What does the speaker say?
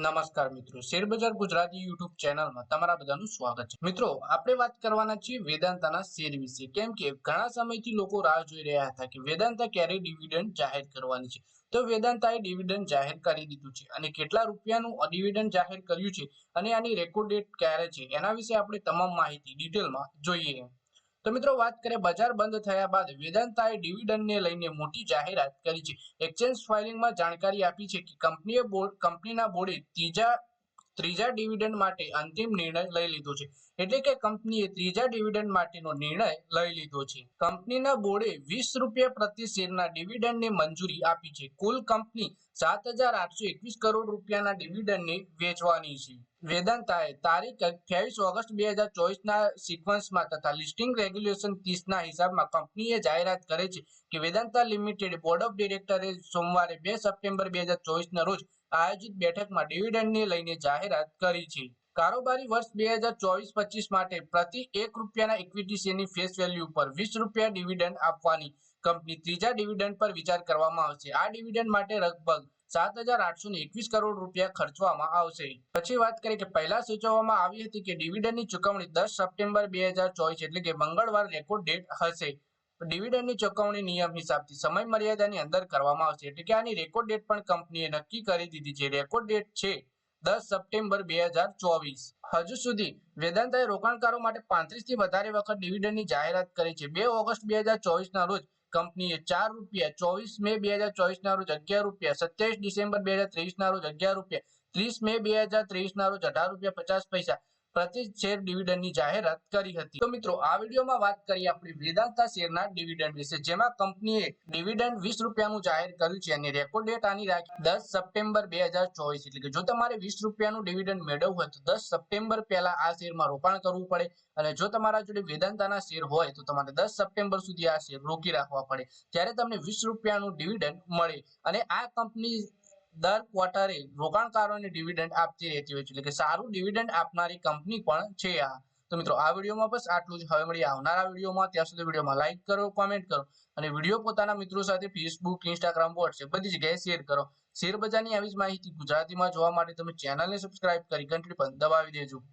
નમસ્કાર મિત્રો. શેરબજાર ગુજરાતી યુટ્યુબ ચેનલમાં તમારા બધાનું સ્વાગત છે. મિત્રો, આપણે વાત કરવાના છીએ વેદાંતાના શેર વિશે. કેમ કે ઘણા સમયથી લોકો રાહ જોઈ રહ્યા હતા કે વેદાંતા ક્યારે ડિવિડન્ડ જાહેર કરવાની છે. તો વેદાંતાએ ડિવિડન્ડ જાહેર કરી દીધું છે અને કેટલા રૂપિયાનું ડિવિડન્ડ જાહેર કર્યું છે અને આની રેકોર્ડ ડેટ ક્યારે છે એના વિશે આપણે તમામ માહિતી ડિટેલમાં જોઈએ. તો મિત્રો વાત કરીએ બજાર બંધ થયા બાદ વેદાંતાએ ડિવિડન્ડને લઈને મોટી જાહેરાત કરી છે. એક્સચેન્જ ફાઇલિંગમાં જાણકારી આપી છે કે કંપનીએ બોર્ડ કંપનીના બોર્ડે ત્રીજા ત્રીજા ડિવિડન્ડ માટે અંતિમ નિર્ણય લઈ લીધો છે. એટલે કે કંપનીએ ત્રીજા ડિવિડન્ડ માટેનો નિર્ણય લઈ લીધો છે. કંપનીના બોર્ડે વીસ રૂપિયા પ્રતિ શેરના ડિવિડન્ડને મંજૂરી આપી છે. કુલ કંપની સાત હજાર આઠસો એકવીસ કરોડ રૂપિયાના ડિવિડન્ડની વેચવાની છે. વેદાંતાએ તારીખ અઠ્યાવીસ ઓગસ્ટ બે હજાર ચોવીસના સિક્વન્સમાં તથા લિસ્ટિંગ રેગ્યુલેશન ત્રીસના હિસાબમાં કંપનીએ જાહેરાત કરે છે કે વેદાંતા લિમિટેડ બોર્ડ ઓફ ડિરેક્ટરે સોમવારે બે સપ્ટેમ્બર બે હજાર ચોવીસના રોજ આયોજિત બેઠકમાં ડિવિડન્ડને લઈને જાહેરાત કરી છે. કારોબારી વર્ષ બે હજાર ચોવીસ પચીસ માટે પ્રતિ એક રૂપિયાના ઇક્વિટી શેરની ફેસ વેલ્યુ પર વીસ રૂપિયા ડિવિડન્ડ આપવાની કંપની ત્રીજા ડિવિડન્ડ પર વિચાર કરવામાં આવશે. આ ડિવિડન્ડ માટે લગભગ સાત હજાર આઠસો એકવીસ કરોડ રૂપિયા ખર્ચવામાં આવશે. પછી વાત કરીએ કે પહેલા સૂચવવામાં આવી હતી કે ડિવિડન્ડની ચુકવણી દસ સપ્ટેમ્બર બે હજાર ચોવીસ એટલે કે મંગળવાર રેકોર્ડ ડેટ હશે. ડિવિડન્ડની ચુકવણી નિયમ હિસાબથી સમય મર્યાદાની અંદર કરવામાં આવશે. એટલે કે આની રેકોર્ડ ડેટ પણ કંપનીએ નક્કી કરી દીધી છે. રેકોર્ડ ડેટ છે દસ સપ્ટેમ્બર બે હજાર ચોવીસ. હજુ સુધી વેદાંતાએ રોકાણકારો માટે પાંત્રીસથી વધારે વખત ડિવિડન્ડની જાહેરાત કરી છે. બે ઓગસ્ટ બે હજાર ચોવીસના રોજ કંપનીએ ચાર રૂપિયા ચોવીસ મે બે હજાર ચોવીસ ના રોજ અગિયાર રૂપિયા, સત્યાવીસ ડિસેમ્બર બે હજાર ત્રેવીસ ના રોજ અગિયાર રૂપિયા, ત્રીસ મે બે હજાર ત્રેવીસ ના રોજ અઢાર રૂપિયા પચાસ પૈસા પ્રતિ શેર ડિવિડન્ડની જાહેરાત કરી હતી. તો મિત્રો, આ વિડીયોમાં વાત કરીએ આપણે વેદાંતા શેરના ડિવિડન્ડ વિશે, જેમાં કંપનીએ ડિવિડન્ડ વીસ રૂપિયાનું જાહેર કર્યું છે અને રેકોર્ડ ડેટ આની રાખી દસ સપ્ટેમ્બર બે હજાર ચોવીસ. એટલે કે જો તમારે વીસ રૂપિયાનું ડિવિડન્ડ મેળવવું હોય, તો દસ સપ્ટેમ્બર પહેલા આ શેરમાં રોકાણ કરવું પડે. અને જો તમારા જોડે વેદાંતાના શેર હોય, તો તમારે દસ સપ્ટેમ્બર સુધી આ શેર રોકી રાખવા પડે. ત્યારે તમને વીસ રૂપિયાનું ડિવિડન્ડ મળે. અને આ કંપની દર ક્વાર્ટરે રોકાણકારોને ડિવિડન્ડ આપતી રહેતી હોય છે. એટલે કે સારું ડિવિડન્ડ આપનારી કંપની પણ છે આ. તો મિત્રો, આ વિડીયોમાં બસ આટલું જ. હવે મળી આવનારા વિડીયોમાં. ત્યાં સુધી વિડીયોમાં લાઈક કરો કોમેન્ટ કરો અને વીડિયો પોતાના મિત્રો સાથે ફેસબુક ઇન્સ્ટાગ્રામ વોટ્સએપ બધી જગ્યાએ શેર કરો. શેર બજારની આવી જ માહિતી ગુજરાતીમાં જોવા માટે તમે ચેનલને સબસ્ક્રાઇબ કરી, ઘંટડી પણ દબાવી દેજો.